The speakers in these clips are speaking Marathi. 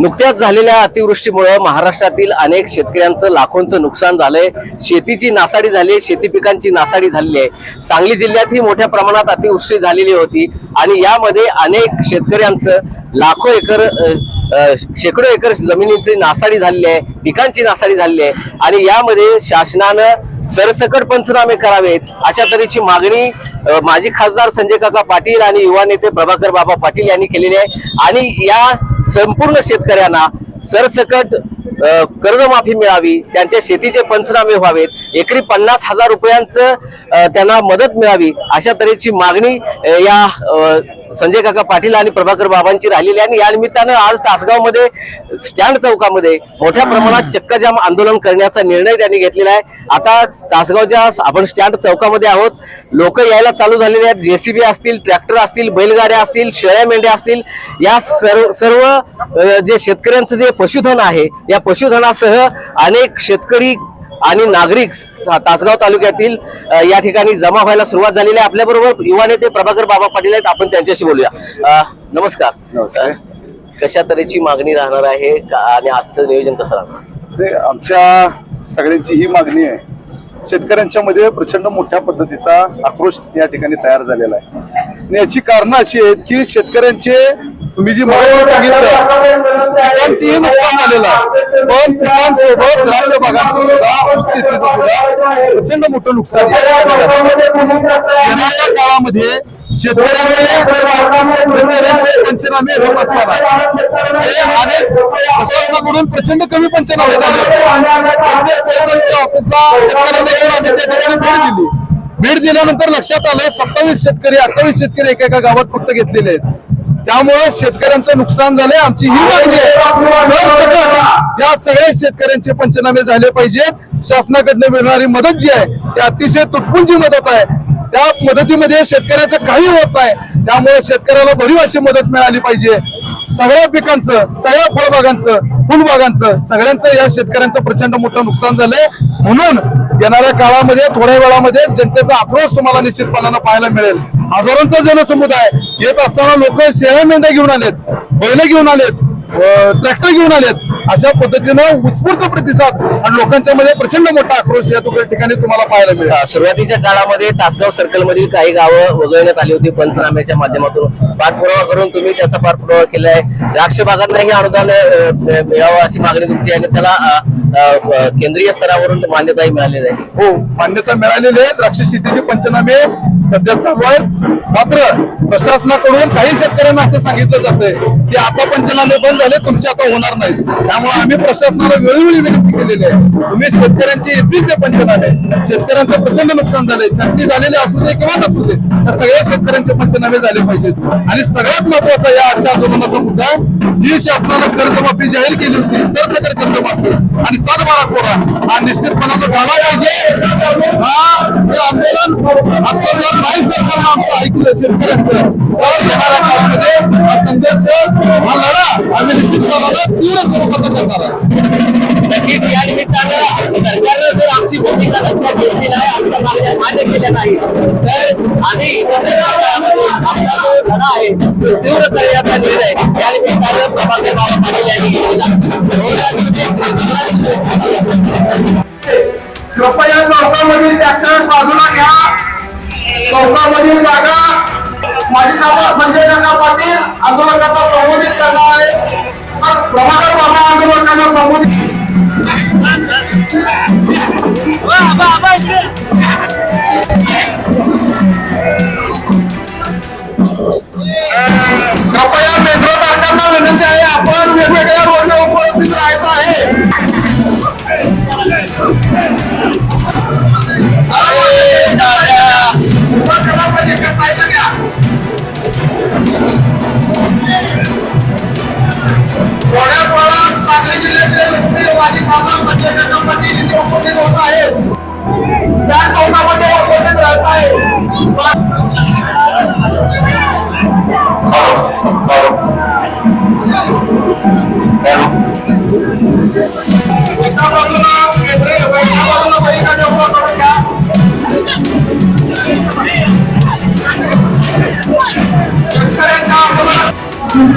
नुकत्याच झालेल्या अतिवृष्टीमुळे महाराष्ट्रातील अनेक शेतकऱ्यांचं लाखोंचं नुकसान झालंय. शेतीची नासाडी झाली आहे शेती पिकांची नासाडी झालेली आहे. सांगली जिल्ह्यातही मोठ्या प्रमाणात अतिवृष्टी झालेली होती आणि यामध्ये अनेक शेतकऱ्यांचं लाखो एकर शेकडो एकर जमिनीची नासाडी झालेली आहे पिकांची नासाडी झालेली आहे आणि यामध्ये शासनानं सरसकट पंचनामे करावेत अशा तऱ्हेची मागणी माजी खासदार संजय काका पाटील आणि युवा नेते प्रभाकर बाबा पाटील यांनी केलेली आहे. आणि या संपूर्ण शेतकऱ्यांना सरसकट कर्जमाफी मिळावी त्यांच्या शेतीचे पंचनामे व्हावेत एकरी पन्नास हजार रुपयांचं त्यांना मदत मिळावी अशा तऱ्हेची मागणी या संजय काका पाटील आणि प्रभाकर बाबांची राहिलेली आहे आणि या निमित्तानं आज तासगावमध्ये स्टँड चौकामध्ये मोठ्या प्रमाणात चक्काजाम आंदोलन करण्याचा निर्णय त्यांनी घेतलेला आहे. आता तासगावच्या आपण स्टँड चौकामध्ये आहोत. लोक यायला चालू झालेले आहेत. जेसीबी असतील ट्रॅक्टर असतील बैलगाड्या असतील शेळ्या मेंढ्या असतील या सर्व सर्व जे शेतकऱ्यांचं जे पशुधन आहे या पशुधनासह अनेक शेतकरी आणि नागरिक तासगाव तालुक्यातील या ठिकाणी जमा व्हायला सुरुवात झालेली आहे. आपल्या बरोबर युवा नेते प्रभाकर बाबा पाटील आहेत. आपण त्यांच्याशी बोलूया. नमस्कार. कशा तऱ्हेची मागणी राहणार आहे? आणि आजचं नियोजन कसं राहणार? आमच्या सगळ्यांची ही मागणी आहे. शेतकऱ्यांच्या मध्ये प्रचंड मोठ्या पद्धतीचा आक्रोश या ठिकाणी तयार झालेला आहे. आणि याची कारण अशी आहेत की शेतकऱ्यांचे तुम्ही जी मागणी सांगितलं पिकांचीही नुकसान झालेलं आहे. पण पिकांसोबत द्राक्ष बागांचं शेतीचं सुद्धा प्रचंड मोठं नुकसान येणाऱ्या काळामध्ये शेतकऱ्यांचे पंचनामे होत असताना अनेक प्रशासनाकडून प्रचंड कमी पंचनामे झाले. प्रत्येक ऑफिसला शेतकऱ्यांना आम्ही त्या ठिकाणी भेट दिली. भेट दिल्यानंतर लक्षात आलं सत्तावीस शेतकरी अठ्ठावीस शेतकरी एका एका गावात फक्त घेतलेले आहेत. त्यामुळे शेतकऱ्यांचं नुकसान झालंय. आमची ही मागणी आहे. या सगळ्या शेतकऱ्यांचे पंचनामे झाले पाहिजेत. शासनाकडनं मिळणारी मदत जी आहे ती अतिशय तुटपुंजी मदत आहे. त्या मदतीमध्ये शेतकऱ्याचं काही होत नाही. त्यामुळे शेतकऱ्याला भरीव अशी मदत मिळाली पाहिजे. सगळ्या पिकांचं सगळ्या फळबागांचं फुलबागांचं सगळ्यांचं या शेतकऱ्यांचं प्रचंड मोठं नुकसान झालंय. म्हणून येणाऱ्या काळामध्ये थोड्या वेळामध्ये जनतेचा आक्रोश तुम्हाला निश्चितपणानं पाहायला मिळेल. हजारोंचा जनसमुदाय येत असताना लोक शेळ्या मेंढ्या घेऊन आलेत बैल घेऊन आलेत ट्रॅक्टर घेऊन आलेत. अशा पद्धतीनं उत्स्फूर्त प्रतिसाद आणि लोकांच्या मध्ये प्रचंड मोठा आक्रोश या ठिकाणी तुम्हाला पाहायला मिळेल. सुरुवातीच्या काळामध्ये तासगाव सर्कलमधील काही गावं वगळण्यात आली होती पंचनाम्याच्या माध्यमातून. पाठपुरावा करून तुम्ही त्याचा पाठपुरावा केलाय. द्राक्ष बागांनाही अनुदान मिळावं अशी मागणी तुमची आहे आणि त्याला केंद्रीय स्तरावरून मान्यताही मिळालेली आहे. हो मान्यता मिळालेली आहे. द्राक्ष शेतीचे पंचनामे सध्या चालू आहेत. मात्र प्रशासनाकडून काही शेतकऱ्यांना असं सांगितलं जातंय की आता पंचनामे बंद झाले तुमचे आता होणार नाही त्यामुळे आम्ही प्रशासनाला वेळोवेळी विनंती केलेली आहे. तुम्ही शेतकऱ्यांचे येतील ते पंचनामे. शेतकऱ्यांचं प्रचंड नुकसान झालंय. छाटणी झालेली असू दे किंवा नसू दे त्या सगळ्या शेतकऱ्यांचे पंचनामे झाले पाहिजेत. आणि सगळ्यात महत्त्वाचा या आजच्या आंदोलनाचा मुद्दा जी शासनानं कर्जमाफी जाहीर केली होती सरसकट कर्जमाफी. आणि सात बारा कोरा हा निश्चितपणानं झाला पाहिजे. हा हे आंदोलन आंदोलन नाही सरकारनं आमचं ऐकलं शेतकऱ्यांचं. तर येणाऱ्या काळामध्ये हा संघर्ष हा लढा आम्ही निश्चितपणानं तीव्र स्वरूपाचा करणार आहे नक्कीच या निमित्तानं सरकारनं जर आमची भूमिका लक्षात घेतली नाही आमच्या मागण्या मान्य केल्या नाही तर आम्ही लढा आहे. तो तीव्र करण्याचा निर्णय. या निमित्तानं प्रभाकर बाबा पाटील यांनी घेतलेला कृपया चौकामधील ट्रॅक्टर बाजूला घ्या. चौकामधील जागा. माझी नाव संजय काका पाटील आंदोलकांना संबोधित करणार आहे. प्रभाकर बाबा आंदोलकांना संबोधित আমি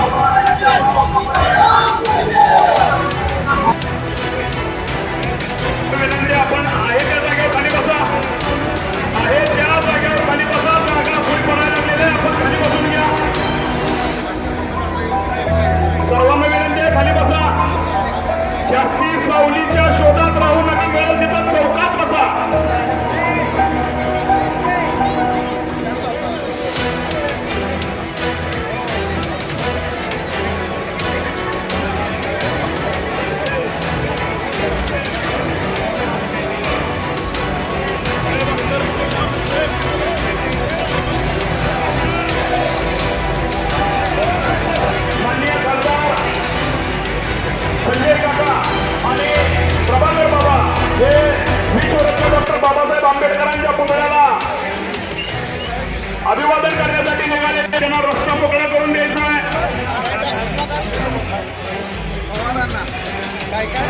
काय काय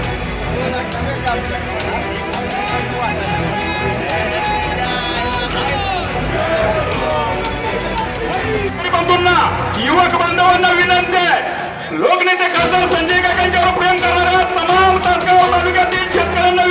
दोन अठ्ठावीस बंधूंना युवक बांधवांना विनंती आहे. लोकनेते खासदार संजय काकांच्यावर प्रेम करणाऱ्या तमाम तासगाव तालुक्यातील शेतकऱ्यांना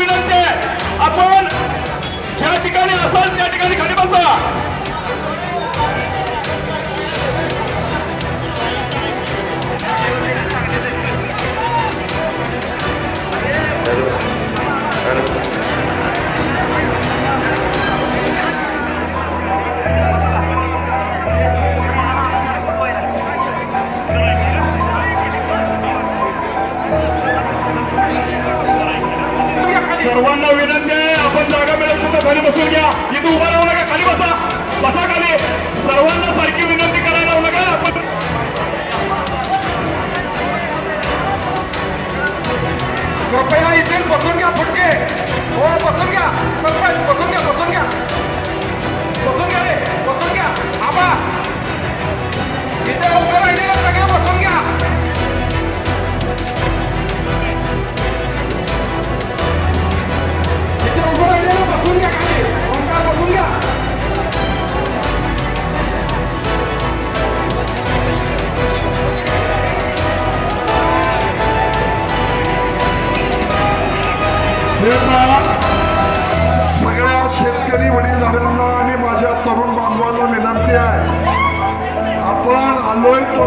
सगळ्या शेतकरी वडीलधाऱ्यांना आणि माझ्या तरुण बांधवांना विनंती आहे. आपण आलोय तो